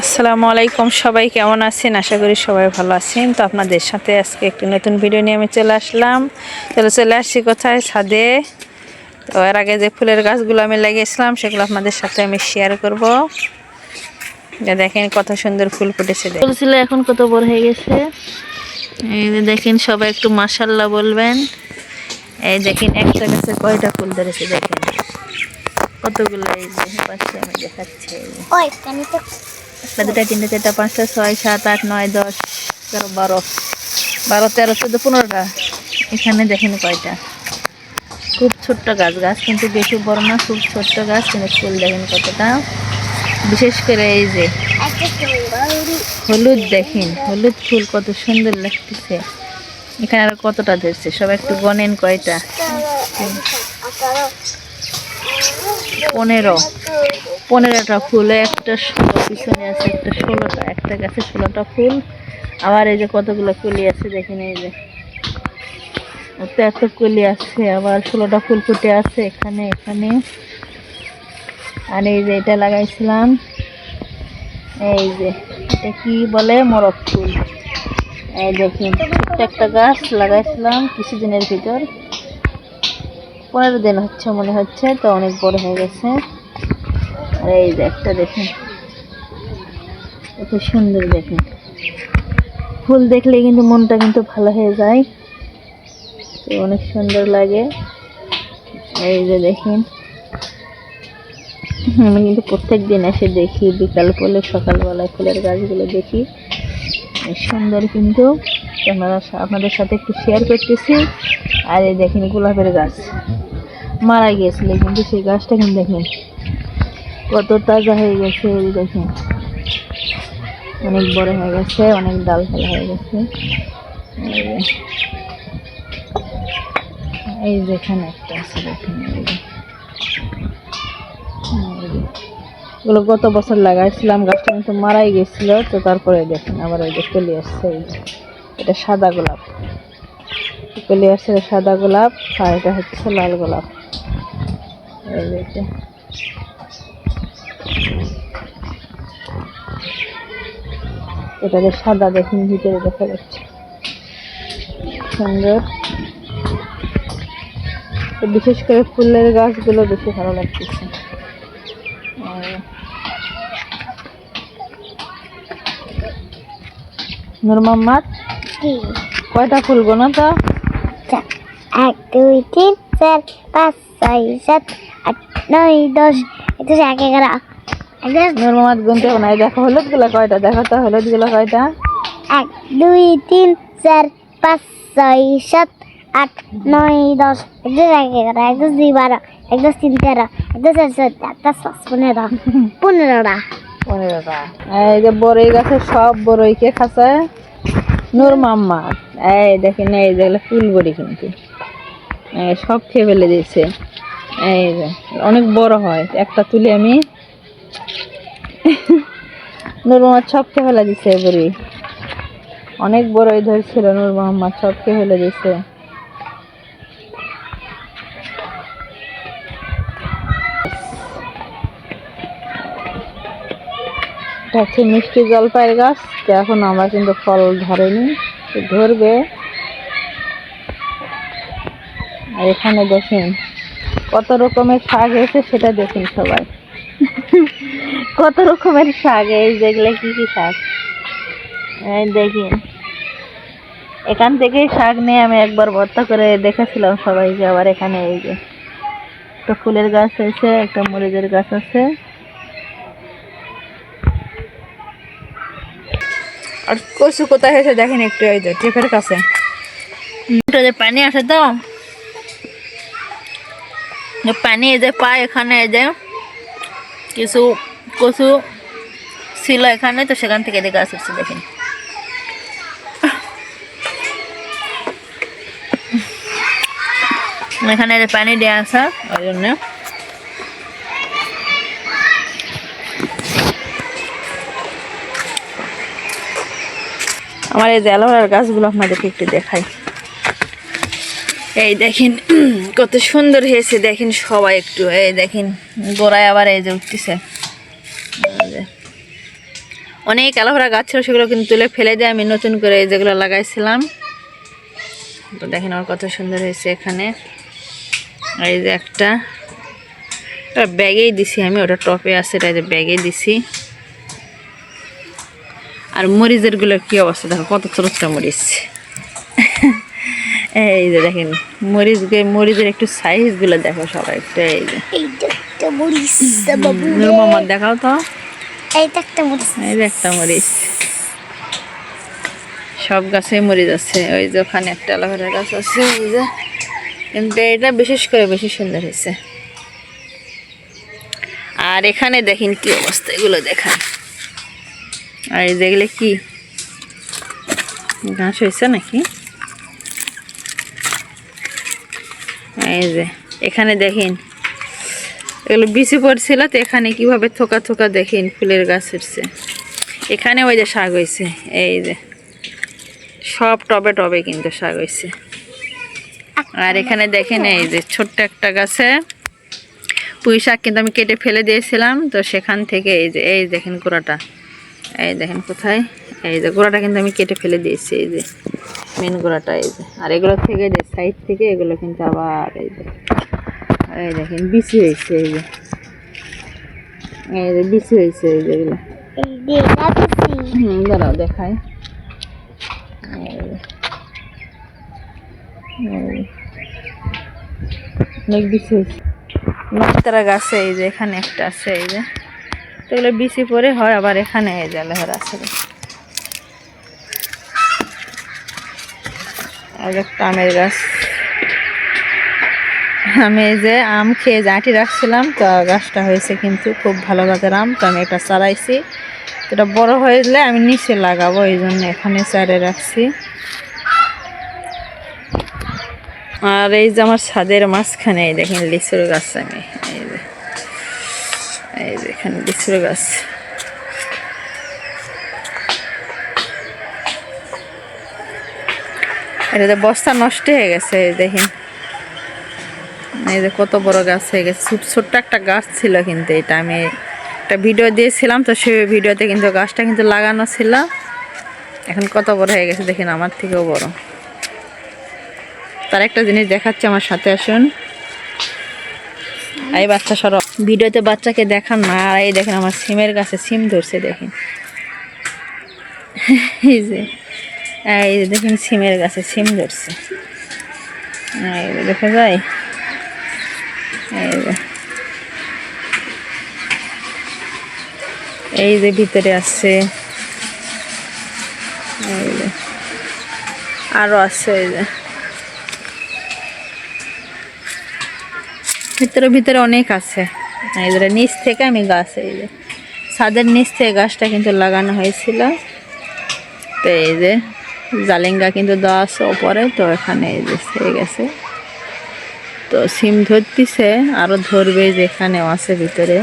আসসালামু আলাইকুম সবাই কেমন আছেন? আশা করি সবাই ভালো আছেন। তো আপনাদের সাথে আজকে একটি নতুন ভিডিও নিয়ে আমি চলে আসলাম। চলে চলে আসছি কোথায়? ছাদে। তো এর আগে যে ফুলের গাছগুলো আমি লাগিয়েছিলাম সেগুলো আপনাদের সাথে আমি শেয়ার করব। যা দেখেন কত সুন্দর ফুল ফুটেছে ফুলছিল এখন কত বড় হয়ে গেছে। এই যে দেখেন সবাই একটু মাসাল্লাহ বলবেন। এই দেখেন একটা গাছে কয়টা ফুল ধরেছে দেখেন। কতগুলো এই যে পাশে আমি দেখাচ্ছি। ওই কানি তো একটা তিনটা চারটা, পাঁচটা, ছয়, সাত, আট, নয়, দশ, এগারো, বারো। বারো, তেরো, চোদ্দ, পনেরোটা। এখানে দেখেন কয়টা। খুব ছোট্ট গাছ গাছ কিন্তু বেশি বড় না, খুব ছোট্ট গাছ। কিন্তু ফুল দেখেন কতটা। বিশেষ করে এই যে হলুদ দেখেন, হলুদ ফুল কত সুন্দর লাগতেছে। এখানে আর কতটা ধরছে? সব একটু গনেন কয়টা। পনেরো। পনেরোটা ফুল, একটা ষোলো, পিছনে আছে একটা ষোলোটা, একটা গাছে ষোলোটা ফুল। আবার এই যে কতগুলো কলি আছে, দেখেন এই যে। ওতে এত কলি আছে, আবার ষোলোটা ফুল ফুটে আছে, এখানে এখানে। আর এই যে এটা লাগাইছিলাম, এই যে, এটা কি বলে? মরক ফুল। এই দেখেন, একটা গাছ লাগাইছিলাম কিছুদিনের ভিতর। পনেরো দিন হচ্ছে মনে হচ্ছে, তো অনেক বড় হয়ে গেছে। আর এই একটা দেখেন। কত সুন্দর দেখেন। ফুল দেখলে কিন্তু মনটা কিন্তু ভালো হয়ে যায়। তো অনেক সুন্দর লাগে। এই যে দেখেন। আমি কিন্তু প্রত্যেক দিন এসে দেখি, বিকাল করলে সকালবেলায় ফুলের গাছগুলো দেখি। সুন্দর কিন্তু। আমরা আপনাদের সাথে একটু শেয়ার করতেছি। আর এই দেখেন গোলাপের গাছ। মারা গিয়েছিল কিন্তু সেই গাছটা কিন্তু দেখেন কত তাজা হয়ে গেছে দেখেন অনেক বড় হয়ে গেছে, অনেক ডাল ফেলা হয়ে গেছে এই যেখানে একটা আছে, দেখেন। এগুলো গত বছর লাগাইছিলাম, গাছটা কিন্তু মারাই গেছিল, তো তারপরে দেখেন আবার ওই যে চলে আসছে। এটা সাদা গোলাপ চলে আসছে সাদা গোলাপ, আর এটা হচ্ছে লাল গোলাপ এটা। এটাতে সাদা দেখুন ভিতরে দেখা যাচ্ছে। সুন্দর। বিশেষ করে ফুলের গাছগুলো বেশি ভালো লাগতেছে। নূর কয়টা ফুল গোনা তো এক দুই তিন চার। পাঁচ ছয় সাত আট নয় দশ একুশ এক এগারো। নূর মোহাম্মদ গুনতে হবে না এই দেখো হলুদগুলো কয়টা? দেখো তো হলুদগুলো কয়টা? এক দুই তিন চার পাঁচ ছয় সাত আট নয় দশ। একুশ এক এগারো। একুশ দুই বারো। একুশ তিন তেরো। একুশ চার চোদ্দ। একুশ পাঁচ পনেরো। পনেরোটা। পনেরোটা। এই যে বড়ই গাছে সব বড়ইকে খাসায় নূর মোহাম্মদ এই দেখেন এই যেগুলো ফুল বড়ি কিন্তু। সব খেয়ে ফেলে দিয়েছে। এই অনেক বড় হয়। একটা তুলে আমি নূর মোহাম্মদ সব খেয়ে ফেলে দিছে বড়ি অনেক বড়ই ধরছিল নূর মোহাম্মদ সব খেয়ে ফেলে দিছে মিষ্টি জলপাইয়ের গাছ এখন আমরা কিন্তু ফল ধরেনি ধরবে। আর এখানে দেখেন কত রকমের শাক এসে সেটা দেখেন সবাই। কত রকমের শাক, এই যেগুলো কি কি শাক? দেখেন। এখান থেকে শাক নিয়ে আমি একবার ভর্তা করে দেখেছিলাম সবাইকে আবার এখানে এই যে একটা ফুলের গাছ আছে, একটা মরিচের গাছ আছে। আর কচু কোথায় হয়েছে দেখেন একটু এই যে, টেপের কাছে। পানি আছে তো? পানি এই যে পায় এখানে, এই যে কিছু কচু ছিল এখানে, তো সেখান থেকে এদিকে উঠছে দেখেন। এখানে পানি দেওয়া আছে, ওই জন্য। আমার এই যে গাছগুলো আপনাদেরকে একটু দেখাই। এই দেখেন, কত সুন্দর হয়েছে। দেখেন সবাই একটু, এই দেখেন, গোড়ায় আবার এই যে উঠতেছে। অনেক অ্যালোভেরা গাছ ছিল, সেগুলো কিন্তু তুলে ফেলে দিয়ে আমি নতুন করে এই যেগুলো লাগাইছিলাম। তো দেখেন আমার কত সুন্দর হয়েছে এখানে। এই যে একটা ব্যাগেই দিছি আমি, ওটা টপে আছে, এটা যে ব্যাগে দিছি। আর মরিচেরগুলো কি অবস্থা? দেখো, কত ছোট মরিচ। এই যে দেখেন মরিচ মরিচের একটু সাইজগুলো দেখো সবাই একটু এই যে। মোহাম্মদ দেখাও তো। এইটা একটা মরিচ। এই যে একটা মরিচ। সব গাছে মরিচ আছে ওই যে ওখানে একটা অ্যালোভেরা গাছ আছে ওই যে। কিন্তু এটা বিশেষ করে বেশি সুন্দর হয়েছে। আর এখানে দেখেন কি অবস্থা এগুলো দেখান। আর এই যেগুলো কি? ঘাস হয়েছে নাকি? এই যে, এখানে দেখেন। এগুলো বিচি পড়ছিল তো এখানে কীভাবে থোকা থোকা দেখেন ফুলের গাছ উঠছে। এখানে ওই যে শাক হয়েছে এই যে। সব টবে টবে কিন্তু শাক হয়েছে আর এখানে দেখেন এই যে ছোট্ট একটা গাছে পুঁই শাক কিন্তু আমি কেটে ফেলে দিয়েছিলাম, তো সেখান থেকে এই যে, এই দেখেন গোড়াটা। এই দেখেন কোথায়? এই যে গোড়াটা কিন্তু আমি কেটে ফেলে দিয়েছি, এই যে। মেন গোড়াটা এই যে। আর এগুলো থেকে যে সাইড থেকে এগুলো কিন্তু আবার এই যে। এই দেখেন, বিচি হয়েছে এই যে। এই যে বিচি হয়েছে এই যে হুম, দাঁড়াও, দেখাই। এই যে। এই যে। অনেক বিচি হয়েছে। নকতারা গাছে এই যে, এখানে একটা আছে এই যে। তো এগুলো বিচি পরে হয়, আবার এখানে এই যে আলোহরা আছে। আর একটা আমের গাছ। আমি এই যে আম খেয়ে জাঁটি রাখছিলাম, তো গাছটা হয়েছে কিন্তু খুব ভালো জাতের আম, তো আমি এটা চারাইছি। এটা বড় হয়ে গেলে আমি নিচে লাগাবো, এই জন্য এখানে চারে রাখছি। আর এই যে আমার ছাদের মাঝখানে, এই দেখেন লিচুর গাছ আমি। এই যে এই যে এখানে লিচুর গাছ। এটাতে বস্তা নষ্ট হয়ে গেছে দেখেন। এই যে কত বড় গাছ হয়ে গেছে। ছোট- ছোট্ট একটা গাছ ছিল কিন্তু এটা। আমি একটা ভিডিও দিয়েছিলাম, তো সেই ভিডিওতে কিন্তু গাছটা কিন্তু লাগানো ছিল। এখন কত বড় হয়ে গেছে দেখেন, আমার থেকেও বড়। তার একটা জিনিস দেখাচ্ছে আমার সাথে, আসুন। এই বাচ্চা সর। ভিডিওতে বাচ্চাকে দেখান না। আর এই দেখেন, আমার সিমের গাছে সিম ধরছে, দেখেন। এই যে। এই দেখেন সিমের গাছে, সিম ধরছে। এই দেখা যায়? এই যে। ভিতরে আছে আরও আছে এই যে। ভিতরে ভিতরে অনেক আছে। এই যে নিচ থেকে আমি গাছ, এই যে। ছাদের নিচ থেকে গাছটা কিন্তু লাগানো হয়েছিল। তো এই যে জালেঙ্গা কিন্তু দেওয়া আছে ওপরে, তো এখানে হয়ে গেছে। তো সিম ধরতিছে আরও ধরবে যেখানেও আছে ভিতরে।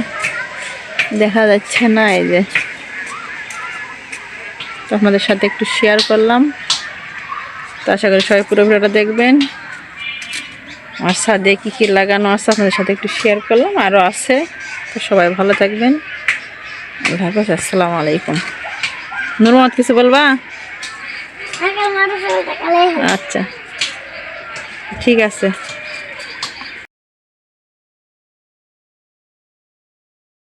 দেখা যাচ্ছে না এই যে। তো আপনাদের সাথে একটু শেয়ার করলাম। তো আশা করি সবাই পুরো ভিডিওটা দেখবেন। আমার ছাদে কী কী লাগানো আছে আপনাদের সাথে একটু শেয়ার করলাম আরও আছে। তো সবাই ভালো থাকবেন। আল্লাহ হাফেজ, আসসালামু আলাইকুম। নুরমত কিছু বলবা? আচ্ছা। ঠিক আছে।